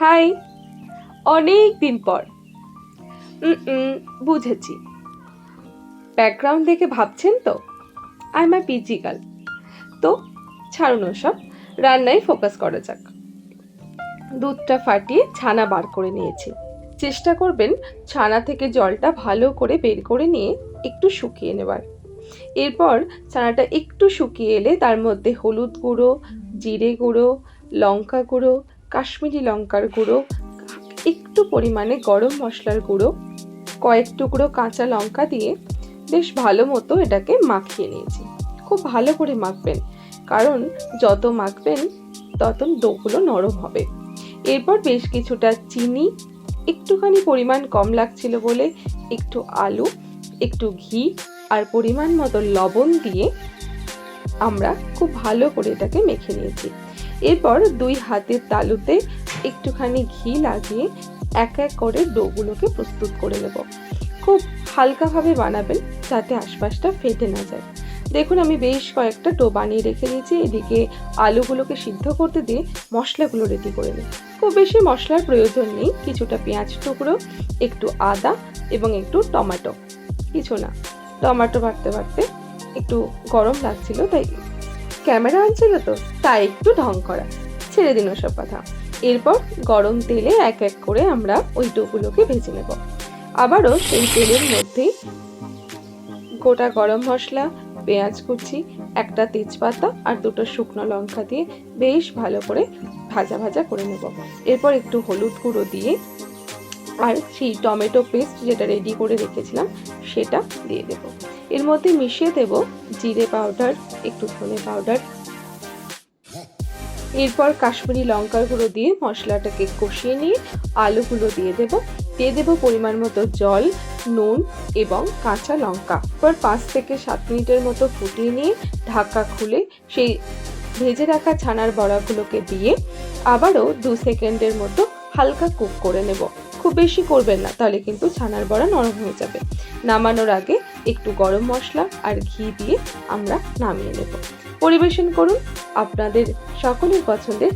High. অনেক দিন পর। বুঝেছি। ব্যাকগ্রাউন্ড দেখে ভাবছেন তো? I am I PG girl তো, ছাড়ুন সব রান্নায় ফোকাস করা যাক। দুধটা ফাটিয়ে ছানা বার করে নিয়েছি। চেষ্টা করবেন ছানা থেকে জলটা ভালো করে বের করে নিয়ে একটু শুকিয়ে নেবার। এরপর ছানাটা একটু শুকিয়ে এলে তার মধ্যে হলুদ গুঁড়ো, জিরে গুঁড়ো, লঙ্কা গুঁড়ো কাশ্মীরি লঙ্কার গুঁড়ো, একটু পরিমাণে গরম মশলার গুঁড়ো, কয়েক টুকরো কাঁচা লঙ্কা দিয়ে বেশ ভালো মতো এটাকে মাখিয়ে নিয়েছি। খুব ভালো করে মাখবেন, কারণ যত মাখবেন তত ডোগুলো নরম হবে। এরপর বেশ কিছুটা চিনি, একটুখানি পরিমাণ কম লাগছিল বলে একটু আলু, একটু ঘি আর পরিমাণ মতো লবণ দিয়ে আমরা খুব ভালো করে এটাকে মেখে নিয়েছি। এরপর দুই হাতের তালুতে একটুখানি ঘি লাগিয়ে এক এক করে ডোগুলোকে প্রস্তুত করে নেব। খুব হালকাভাবে বানাবেন যাতে আশপাশটা ফেটে না যায়। দেখুন, আমি বেশ কয়েকটা ডো বানিয়ে রেখে দিয়েছি। এদিকে আলুগুলোকে সিদ্ধ করতে দিয়ে মশলাগুলো রেডি করে নিই। খুব বেশি মশলার প্রয়োজন নেই। কিছুটা পেঁয়াজ টুকরো, একটু আদা এবং একটু টমেটো। কিছু না, টমেটো বাটতে বাটতে একটু গরম লাগছিল, তাই ক্যামেরা আনছিল তো, তাই একটু ঢং করা। ছেড়ে দিন ওসব কথা। এরপর গরম তেলে এক এক করে আমরা ওই ডোগুলোকে ভেজে নেব। আবারও সেই তেলের মধ্যেই গোটা গরম মশলা, পেঁয়াজ কুচি, একটা তেজপাতা আর দুটো শুকনো লঙ্কা দিয়ে বেশ ভালো করে ভাজা ভাজা করে নেব। এরপর একটু হলুদ গুঁড়ো দিয়ে আর সেই টমেটো পেস্ট যেটা রেডি করে রেখেছিলাম, সেটা দিয়ে দেব। এর মধ্যে মিশিয়ে দেব জিরে পাউডার, একটু ধনে পাউডার। এরপর কাশ্মীরি লঙ্কার গুঁড়ো দিয়ে মশলাটাকে কষিয়ে নিয়ে আলুগুলো দিয়ে দেব। দিয়ে দেব পরিমাণ মতো জল, নুন এবং কাঁচা লঙ্কা। এরপর পাঁচ থেকে সাত মিনিটের মতো ফুটিয়ে নিয়ে ঢাকা খুলে সেই ভেজে রাখা ছানার বড়াগুলোকে দিয়ে আবারও দু সেকেন্ডের মতো হালকা কুক করে নেব। খুব বেশি করবেন না, তাহলে কিন্তু ছানার বড়া নরম হয়ে যাবে। নামানোর আগে একটু গরম মশলা আর ঘি দিয়ে আমরা নামিয়ে নেব। পরিবেশন করুন আপনাদের সকলের পছন্দের